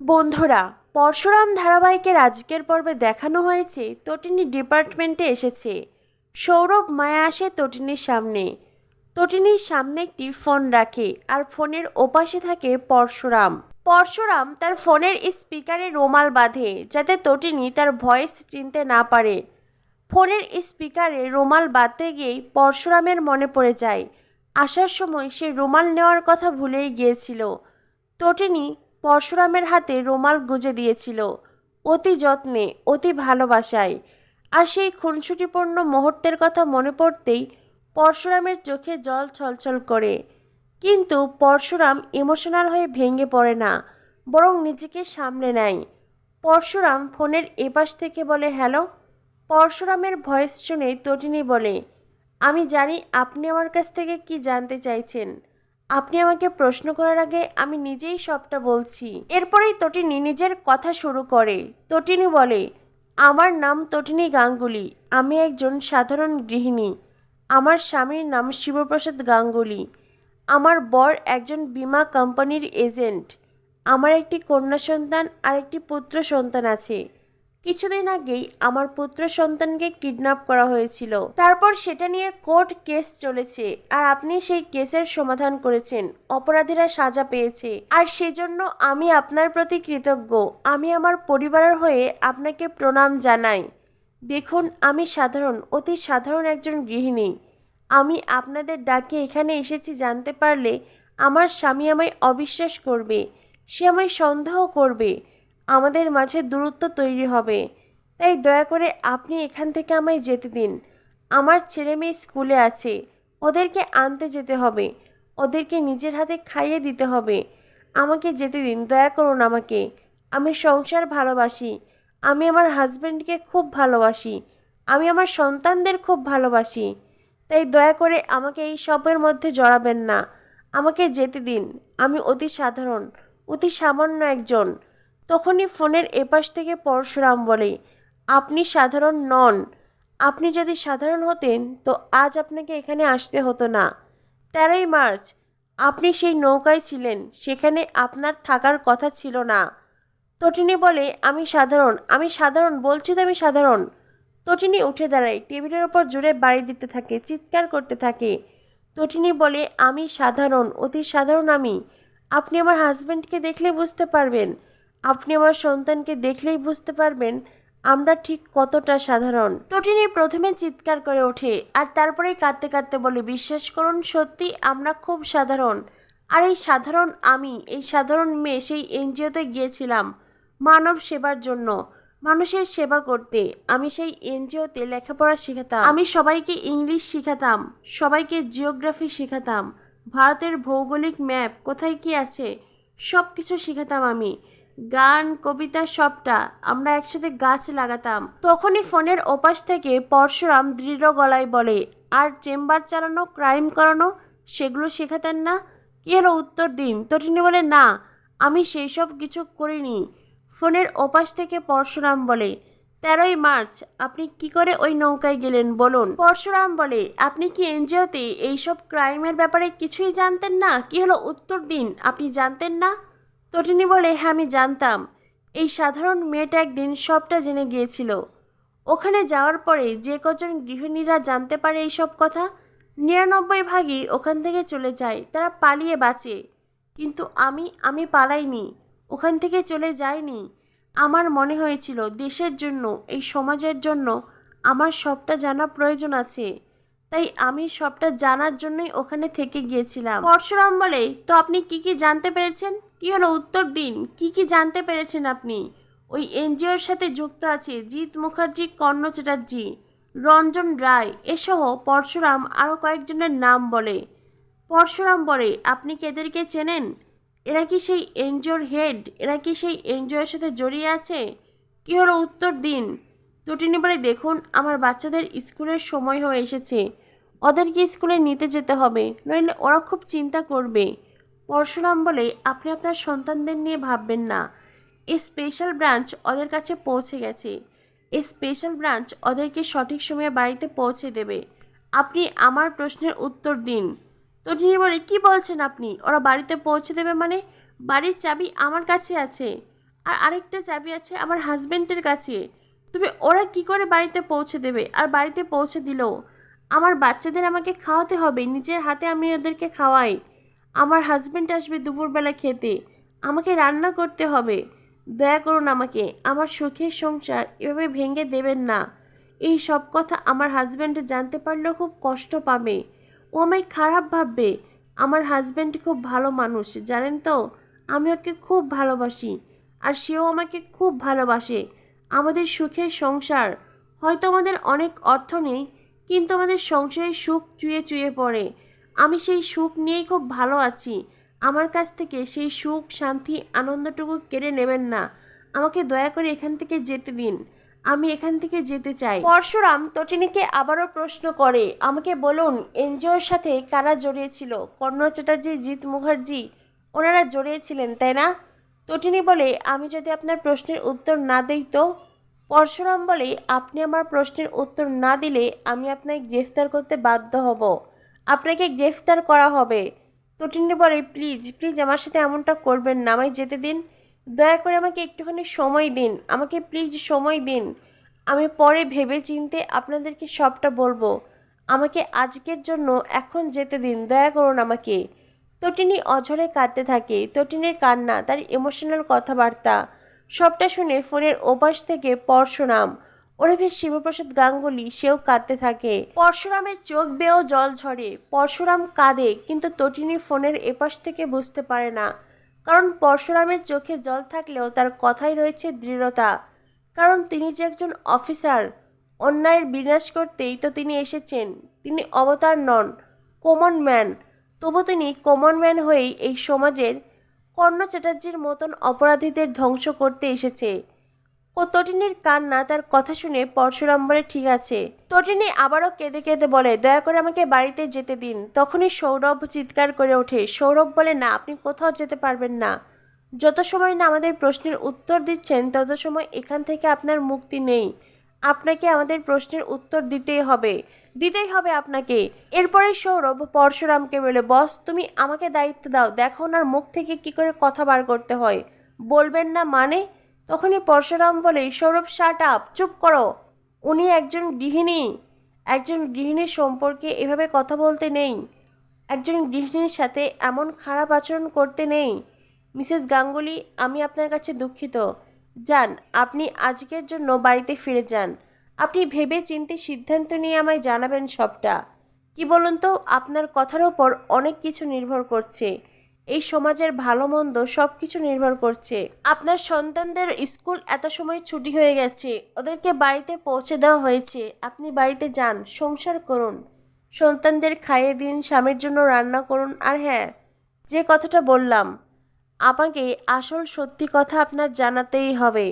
বন্ধুরা, পরশুরাম ধারাবাহিকের আজকের পর্বে দেখানো হয়েছে তটিনী ডিপার্টমেন্টে এসেছে। সৌরভ মায়া আসে তটিনীর সামনে। তটিনীর সামনে একটি ফোন রাখে আর ফোনের ওপাশে থাকে পরশুরাম। পরশুরাম তার ফোনের স্পিকারে রোমাল বাঁধে যাতে তটিনী তার ভয়েস চিনতে না পারে। ফোনের স্পিকারে রুমাল বাঁধতে গিয়েই পরশুরামের মনে পড়ে যায়। আসার সময় সে রুমাল নেওয়ার কথা ভুলেই গিয়েছিল। তটিনী পরশুরামের হাতে রুমাল গুজে দিয়েছিল। অতি যত্নে, অতি ভালোবাসায়। আর সেই খুনসুটিপূর্ণ মুহূর্তের কথা মনে পড়তেই পরশুরামের চোখে জল ছলছল করে। কিন্তু পরশুরাম ইমোশনাল হয়ে ভেঙে পড়ে না, বরং নিজেকে সামনে নেয়। পরশুরাম ফোনের এপাশ থেকে বলে, হ্যালো? পরশুরামের ভয়েস শুনে তটিনী বলে, আমি জানি আপনি আমার কাছ থেকে কি জানতে চাইছেন। আপনি আমাকে প্রশ্ন করার আগে আমি নিজেই সবটা বলছি। এরপরেই তটিনী নিজের কথা শুরু করে। তটিনী বলে, আমার নাম তটিনী গাঙ্গুলি। আমি একজন সাধারণ গৃহিণী। আমার স্বামীর নাম শিবপ্রসাদ গাঙ্গুলি। আমার বর একজন বীমা কোম্পানির এজেন্ট। আমার একটি কন্যা সন্তান আর একটি পুত্র সন্তান আছে। কিছুদিন আগেই আমার পুত্র সন্তানকে কিডন্যাপ করা হয়েছিল। তারপর সেটা নিয়ে কোর্ট কেস চলেছে আর আপনি সেই কেসের সমাধান করেছেন। অপরাধীরা সাজা পেয়েছে। আর সেজন্য আমি আপনার প্রতি কৃতজ্ঞ। আমি আমার পরিবারের হয়ে আপনাকে প্রণাম জানাই। দেখুন, আমি সাধারণ, অতি সাধারণ একজন গৃহিণী। আমি আপনাদের ডাকে এখানে এসেছি জানতে পারলে আমার স্বামী আমায় অবিশ্বাস করবে। সে আমায় সন্দেহ করবে। আমাদের মাঝে দূরত্ব তৈরি হবে। তাই দয়া করে আপনি এখান থেকে আমায় যেতে দিন। আমার ছেলে মেয়ে স্কুলে আছে। ওদেরকে আনতে যেতে হবে। ওদেরকে নিজের হাতে খাইয়ে দিতে হবে। আমাকে যেতে দিন, দয়া করুন আমাকে। আমি সংসার ভালোবাসি। আমি আমার হাজব্যান্ডকে খুব ভালোবাসি। আমি আমার সন্তানদের খুব ভালোবাসি। তাই দয়া করে আমাকে এই সবের মধ্যে জড়াবেন না। আমাকে যেতে দিন। আমি অতি সাধারণ, অতি সামান্য একজন। তখনই ফোনের এপাশ থেকে পরশুরাম বলে, আপনি সাধারণ নন। আপনি যদি সাধারণ হতেন, তো আজ আপনাকে এখানে আসতে হতো না। তেরোই মার্চ, আপনি সেই নৌকায় ছিলেন, সেখানে আপনার থাকার কথা ছিল না। তটিনী বলে, আমি সাধারণ আমি সাধারণ, বলছি তো আমি সাধারণ। তটিনী উঠে দাঁড়ায়, টেবিলের ওপর জোরে বাড়ি দিতে থাকে, চিৎকার করতে থাকে। তটিনী বলে, আমি সাধারণ, অতি সাধারণ আমি। আপনি আমার হাজব্যান্ডকে দেখলে বুঝতে পারবেন। আপনি আমার সন্তানকে দেখলেই বুঝতে পারবেন আমরা ঠিক কতটা সাধারণ। তটিনী প্রথমে চিৎকার করে ওঠে আর তারপরেই কাঁদতে কাঁদতে বলে, বিশ্বাস করুন, সত্যি আমরা খুব সাধারণ। আর এই সাধারণ আমি, এই সাধারণ মেয়ে সেই এনজিওতে গিয়েছিলাম মানব সেবার জন্য। মানুষের সেবা করতে আমি সেই এনজিওতে লেখাপড়া শেখাতাম। আমি সবাইকে ইংলিশ শেখাতাম, সবাইকে জিওগ্রাফি শেখাতাম, ভারতের ভৌগোলিক ম্যাপ কোথায় কি আছে সব কিছু শেখাতাম আমি। গান, কবিতা সবটা আমরা একসাথে গাছ লাগাতাম। তখনই ফোনের ওপাশ থেকে পরশুরাম দৃঢ় গলায় বলে, আর চেম্বার চালানো, ক্রাইম করানো, সেগুলো শেখাতেন না? কি হলো উত্তর দিন? তটিনী বলে, না, আমি সেই সব কিছু করিনি। ফোনের ওপাশ থেকে পরশুরাম বলে, তেরোই মার্চ, আপনি কি করে ওই নৌকায় গেলেন, বলুন? পরশুরাম বলে, আপনি কি এনজিওতে এইসব ক্রাইমের ব্যাপারে কিছুই জানতেন না? কি হলো উত্তর দিন? আপনি জানতেন না? তটিনী বলে হ্যাঁ আমি জানতাম। এই সাধারণ মেয়েটা একদিন সবটা জেনে গিয়েছিল। ওখানে যাওয়ার পরে যে কজন গৃহিণীরা জানতে পারে এইসব কথা, নিরানব্বই ভাগই ওখান থেকে চলে যায়, তারা পালিয়ে বাঁচে। কিন্তু আমি আমি পালাইনি, ওখান থেকে চলে যাইনি। আমার মনে হয়েছিল, দেশের জন্য, এই সমাজের জন্য আমার সবটা জানা প্রয়োজন আছে। তাই আমি সবটা জানার জন্যই ওখানে থেকে গিয়েছিলাম। পরশুরাম বলে, তো আপনি কি কি জানতে পেরেছেন? কি হলো উত্তর দিন? কি কি জানতে পেরেছেন আপনি? ওই এনজিওর সাথে যুক্ত আছে জিৎ মুখার্জি, কর্ণ চ্যাটার্জি, রঞ্জন রায় এসহ পরশুরাম আরও কয়েকজনের নাম বলে। পরশুরাম বলে, আপনি কি এদেরকে চেনেন? এরা কি সেই এনজিওর হেড? এরা কি সেই এনজিওর সাথে জড়িয়ে আছে? কি হলো উত্তর দিন? তটিনী বলে, দেখুন, আমার বাচ্চাদের স্কুলের সময় হয়ে এসেছে। ওদেরকে স্কুলে নিতে যেতে হবে। নইলে ওরা খুব চিন্তা করবে। পরশুরাম বলে, আপনি আপনার সন্তানদের নিয়ে ভাববেন না। এই স্পেশাল ব্রাঞ্চ ওদের কাছে পৌঁছে গেছে। এই স্পেশাল ব্রাঞ্চ ওদেরকে সঠিক সময়ে বাড়িতে পৌঁছে দেবে। আপনি আমার প্রশ্নের উত্তর দিন। তটিনী বলে, কি বলছেন আপনি? ওরা বাড়িতে পৌঁছে দেবে মানে? বাড়ির চাবি আমার কাছে আছে। আর আরেকটা চাবি আছে আমার হাজবেন্ডের কাছে। তবে ওরা কি করে বাড়িতে পৌঁছে দেবে? আর বাড়িতে পৌঁছে দিলেও আমার বাচ্চাদের আমাকে খাওয়াতে হবে। নিজের হাতে আমি ওদেরকে খাওয়াই। আমার হাজবেন্ড আসবে দুপুরবেলা খেতে। আমাকে রান্না করতে হবে। দয়া করুন আমাকে, আমার সুখের সংসার এভাবে ভেঙে দেবেন না। এই সব কথা আমার হাজব্যান্ড জানতে পারলেও খুব কষ্ট পাবে। ও আমায় খারাপ ভাববে। আমার হাজব্যান্ড খুব ভালো মানুষ, জানেন তো? আমি ওকে খুব ভালোবাসি। আর সেও আমাকে খুব ভালোবাসে। আমাদের সুখের সংসার। হয়তো আমাদের অনেক অর্থ নেই, কিন্তু আমাদের সংসারে সুখ চুয়ে চুয়ে পড়ে। আমি সেই সুখ নিয়েই খুব ভালো আছি। আমার কাছ থেকে সেই সুখ, শান্তি, আনন্দটুকু কেড়ে নেবেন না। আমাকে দয়া করে এখান থেকে যেতে দিন। আমি এখান থেকে যেতে চাই। পরশুরাম তটিনীকে আবারও প্রশ্ন করে, আমাকে বলুন, এনজিওর সাথে কারা জড়িয়েছিল? কর্ণ চ্যাটার্জি, জিৎ মুখার্জি, ওনারা জড়িয়েছিলেন, তাই না? তটিনী বলে, আমি যদি আপনার প্রশ্নের উত্তর না দিই তো? পরশুরাম বলে, আপনি আমার প্রশ্নের উত্তর না দিলে আমি আপনাকে গ্রেফতার করতে বাধ্য হব। আপনাকে গ্রেফতার করা হবে। তটিনী বলে, প্লিজ প্লিজ আমার সাথে এমনটা করবেন না, আমায় যেতে দিন। দয়া করে আমাকে একটুখানি সময় দিন, আমাকে প্লিজ সময় দিন। আমি পরে ভেবে চিনতে আপনাদেরকে সবটা বলব। আমাকে আজকের জন্য এখন যেতে দিন, দয়া করুন আমাকে। তটিনী অঝরে কাঁদতে থাকে। তটিনীর কান্না, তার ইমোশনাল কথাবার্তা, সবটা শুনে ফোনের ওপাশ থেকে পরশুরাম। ওরফে শিবপ্রসাদ গাঙ্গুলি, সেও কাঁদতে থাকে। পরশুরামের চোখ বেয়েও জল ঝরে। পরশুরাম কাঁদে, কিন্তু তটিনী ফোনের এপাশ থেকে বুঝতে পারে না। কারণ পরশুরামের চোখে জল থাকলেও তার কথাই রয়েছে দৃঢ়তা। কারণ তিনি যে একজন অফিসার, অন্যায়ের বিনাশ করতেই তো তিনি এসেছেন। তিনি অবতার নন, কমন ম্যান। তবু তিনি কমন ম্যান হয়েই এই সমাজের কর্ণ চ্যাটার্জির মতন অপরাধীদের ধ্বংস করতে এসেছে। ও তটিনীর কান্না তার কথা শুনে পরশুরাম বলে, ঠিক আছে। তটিনী আবারও কেঁদে কেঁদে বলে, দয়া করে আমাকে বাড়িতে যেতে দিন। তখনই সৌরভ চিৎকার করে ওঠে। সৌরভ বলে, না, আপনি কোথাও যেতে পারবেন না। যত সময় না আমাদের প্রশ্নের উত্তর দিচ্ছেন, তত সময় এখান থেকে আপনার মুক্তি নেই। আপনাকে আমাদের প্রশ্নের উত্তর দিতেই হবে। দিতেই হবে আপনাকে। এরপরে সৌরভ পরশুরামকে বলে, বস, তুমি আমাকে দায়িত্ব দাও। দেখো ওনার মুখ থেকে কি করে কথা বার করতে হয়। বলবেন না মানে তখনই পরশুরাম বলে, সৌরভ শার্ট আপ চুপ করো। উনি একজন গৃহিণী। একজন গৃহিণীর সম্পর্কে এভাবে কথা বলতে নেই। একজন গৃহিণীর সাথে এমন খারাপ আচরণ করতে নেই। মিসেস গাঙ্গুলি, আমি আপনার কাছে দুঃখিত। যান, আপনি আজকের জন্য বাড়িতে ফিরে যান। আপনি ভেবে চিন্তে সিদ্ধান্ত নিয়ে আমায় জানাবেন সবটা। কি বলুন তো, আপনার কথার ওপর অনেক কিছু নির্ভর করছে। এই সমাজের ভালো মন্দ সব কিছু নির্ভর করছে। আপনার সন্তানদের স্কুল এত সময় ছুটি হয়ে গেছে, ওদেরকে বাড়িতে পৌঁছে দেওয়া হয়েছে। আপনি বাড়িতে যান, সংসার করুন। সন্তানদের খাইয়ে দিন, স্বামীর জন্য রান্না করুন, আর হ্যাঁ যে কথাটা বললাম, আমাকে আসল সত্যি কথা আপনার জানাতেই হবে।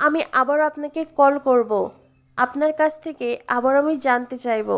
আমি আবার আপনাকে কল করব। আপনার কাছ থেকে আবার আমি জানতে চাইব।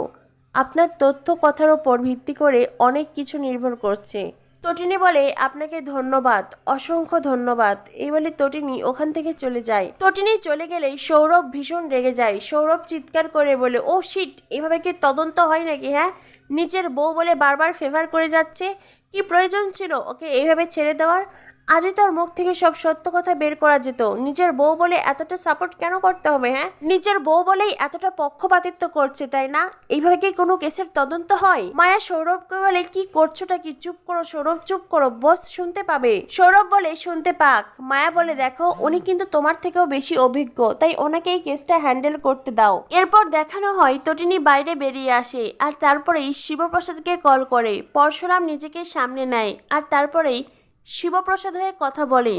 আপনার তথ্য কথার ওপর ভিত্তি করে অনেক কিছু নির্ভর করছে। তটিনী বলে, আপনাকে ধন্যবাদ, অসংখ্য ধন্যবাদ। এই বলে তটিনী ওখান থেকে চলে যায়। তটিনী চলে গেলেই সৌরভ ভীষণ রেগে যায়। সৌরভ চিৎকার করে বলে, ও শিট এভাবে কি তদন্ত হয় নাকি হ্যাঁ? নিজের বউ বলে বারবার ফেভার করে যাচ্ছে? কি প্রয়োজন ছিল ওকে এইভাবে ছেড়ে দেওয়ার? আজই তোর মুখ থেকে সব সত্য কথা বের করা যেত। নিজের বউ বলে এতটা সাপোর্ট কেন করতে হবে হ্যাঁ? নিজের বউ বলেই এতটা পক্ষপাতিত্ব করছে, তাই না? এইভাবে কি কোনো কেসের তদন্ত হয়? মায়া সৌরভকে বলে, কি করছোটা কি? চুপ করো সৌরভ, চুপ করো, বস শুনতে পাবে। সৌরভ বলে, শুনতে পাক। মায়া বলে, দেখো, উনি কিন্তু তোমার থেকেও বেশি অভিজ্ঞ, তাই ওনাকে এই কেসটা হ্যান্ডেল করতে দাও। এরপর দেখানো হয় তটিনী বাইরে বেরিয়ে আসে, আর তারপরেই শিবপ্রসাদকে কল করে, পরশুরাম নিজেকে সামনে নেয়। আর তারপরেই শিবপ্রসাদ হয়ে কথা বলে।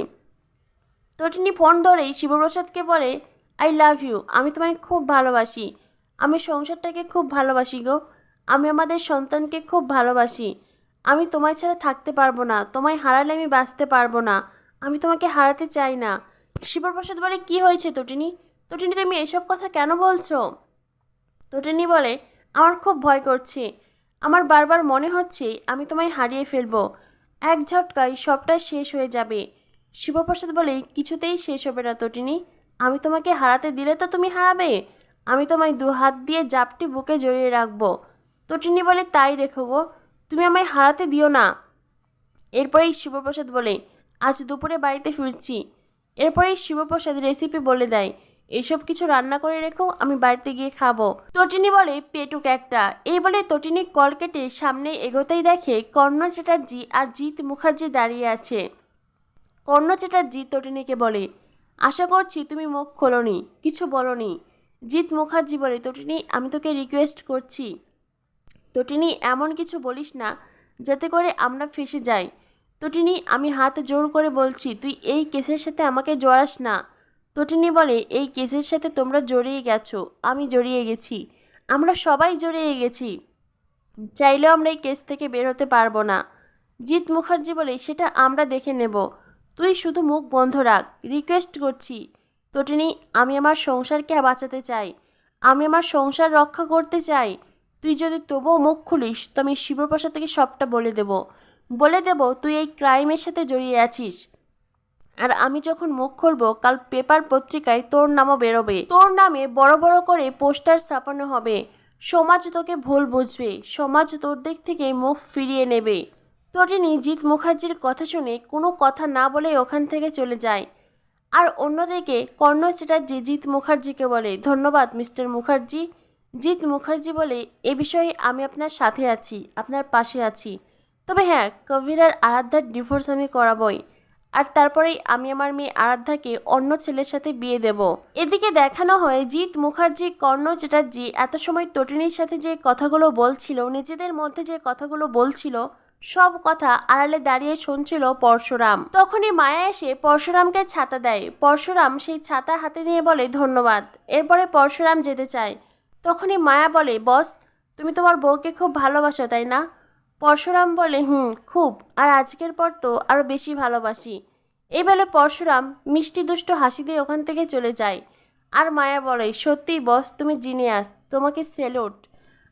তটিনী ফোন ধরেই শিবপ্রসাদকে বলে আই লাভ ইউ আমি তোমায় খুব ভালোবাসি। আমি সংসারটাকে খুব ভালোবাসি গো। আমি আমাদের সন্তানকে খুব ভালোবাসি। আমি তোমায় ছাড়া থাকতে পারব না, তোমায় হারালে আমি বাঁচতে পারব না। আমি তোমাকে হারাতে চাই না। শিবপ্রসাদ বলে, কি হয়েছে তটিনী তটিনী তুমি এসব কথা কেন বলছো? তটিনী বলে, আমার খুব ভয় করছে। আমার বারবার মনে হচ্ছে আমি তোমায় হারিয়ে ফেলব। এক ঝটকায় সবটা শেষ হয়ে যাবে। শিবপ্রসাদ বলে, কিছুতেই শেষ হবে না তটিনী। আমি তোমাকে হারাতে দিলে তো তুমি হারাবে। আমি তোমায় দু হাত দিয়ে জাপটি বুকে জড়িয়ে রাখব। তটিনী বলে, তাই রেখো গো, তুমি আমায় হারাতে দিও না। এরপরেই শিবপ্রসাদ বলে, আজ দুপুরে বাড়িতে ফিরছি। এরপরেই শিবপ্রসাদ রেসিপি বলে দেয় এসব কিছু রান্না করে রেখো আমি বাড়িতে গিয়ে খাব। তটিনী বলে, পেটুক একটা। এই বলে তটিনী কল কেটে সামনে এগোতেই দেখে কর্ণ চ্যাটার্জি আর জিৎ মুখার্জি দাঁড়িয়ে আছে। কর্ণ চ্যাটার্জি তটিনীকে বলে, আশা করছি তুমি মুখ খোলনি, কিছু বলনি। জিৎ মুখার্জি বলে, তটিনী, আমি তোকে রিকোয়েস্ট করছি। তটিনী, এমন কিছু বলিস না, যাতে করে আমরা ফেসে যাই। তটিনী, আমি হাত জোর করে বলছি, তুই এই কেসের সাথে আমাকে জড়াস না। তটিনী বলে, এই কেসের সাথে তোমরা জড়িয়ে গেছো, আমি জড়িয়ে গেছি। আমরা সবাই জড়িয়ে গেছি। চাইলেও আমরা এই কেস থেকে বের হতে পারব না। জিৎ মুখার্জি বলে, সেটা আমরা দেখে নেব। তুই শুধু মুখ বন্ধ রাখ রিকোয়েস্ট করছি। তটিনী, আমি আমার সংসারকে বাঁচাতে চাই। আমি আমার সংসার রক্ষা করতে চাই। তুই যদি তবুও মুখ খুলিস, তো আমি শিবপ্রসাদ থেকে সবটা বলে দেব। বলে দেব, তুই এই ক্রাইমের সাথে জড়িয়ে আছিস। আর আমি যখন মুখ খুলবো, কাল পেপার পত্রিকায় তোর নামও বেরোবে। তোর নামে বড় বড় করে পোস্টার ছাপানো হবে। সমাজ তোকে ভুল বুঝবে। সমাজ তোর দিক থেকে মুখ ফিরিয়ে নেবে। তটিনী জিৎ মুখার্জির কথা শুনে কোনো কথা না বলে ওখান থেকে চলে যায়। আর অন্যদিকে কর্ণ চ্যাটার্জি জিৎ মুখার্জিকে বলে, ধন্যবাদ, মিস্টার মুখার্জি। জিৎ মুখার্জি বলে, এ বিষয়ে আমি আপনার সাথে আছি, আপনার পাশে আছি। তবে হ্যাঁ কবির আর আরাধ্যার ডিভোর্স আমি করাবই। আর তারপরেই আমি আমার মেয়ে আরাধ্যাকে অন্য ছেলের সাথে বিয়ে দেব। এদিকে দেখানো হয় জিৎ মুখার্জি, কর্ণ চ্যাটার্জি এত সময় তটিনীর সাথে যে কথাগুলো বলছিল, নিজেদের মধ্যে যে কথাগুলো বলছিল, সব কথা আড়ালে দাঁড়িয়ে শুনছিল পরশুরাম। তখনই মায়া এসে পরশুরামকে ছাতা দেয়। পরশুরাম সেই ছাতা হাতে নিয়ে বলে, ধন্যবাদ। এরপরে পরশুরাম যেতে চায়। তখনই মায়া বলে, বস, তুমি তোমার বউকে খুব ভালোবাসো, তাই না? পরশুরাম বলে, হুম, খুব। আর আজকের পর তো আরও বেশি ভালোবাসি। এই বলে পরশুরাম মিষ্টি দুষ্ট হাসি দিয়ে ওখান থেকে চলে যায়। আর মায়া বলে সত্যিই বস, তুমি জিনিয়াস, তোমাকে সেলোট।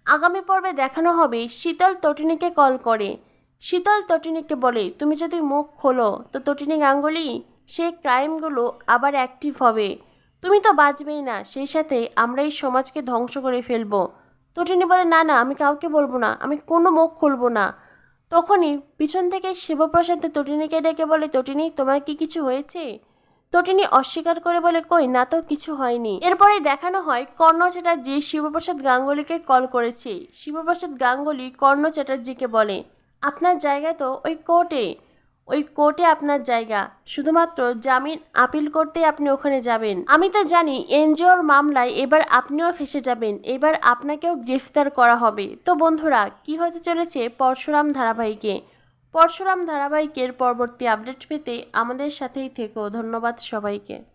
আগামী পর্বে দেখানো হবে শীতল তটিনীকে কল করে। শীতল তটিনীকে বলে, তুমি যদি মুখ খোলো, তো তটিনী গাঙ্গুলি, সেই ক্রাইমগুলো আবার অ্যাক্টিভ হবে। তুমি তো বাঁচবেই না, সেই সাথে আমরা এই সমাজকে ধ্বংস করে ফেলব। তটিনী বলে, না না, আমি কাউকে বলব না, আমি কোনো মুখ খুলবো না। তখনই পিছন থেকে শিবপ্রসাদ তটিনীকে ডেকে বলে, তটিনী, তোমার কি কিছু হয়েছে? তটিনী অস্বীকার করে বলে, কই, না তো কিছু হয়নি। এরপরে দেখানো হয় কর্ণ চ্যাটার্জি শিবপ্রসাদ গাঙ্গুলিকে কল করেছে। শিবপ্রসাদ গাঙ্গুলি কর্ণ চ্যাটার্জিকে বলে, আপনার জায়গা তো ওই কোর্টে। ওই কোর্টে আপনার জায়গা। শুধুমাত্র জামিন আপিল করতে আপনি ওখানে যাবেন। আমি তো জানি এনজিওর মামলায় এবার আপনিও ফেসে যাবেন। এবার আপনাকেও গ্রেফতার করা হবে। তো বন্ধুরা, কি হতে চলেছে পরশুরাম ধারাবাহিকে? পরশুরাম ধারাবাহিকের পরবর্তী আপডেট পেতে আমাদের সাথেই থেকো। ধন্যবাদ সবাইকে।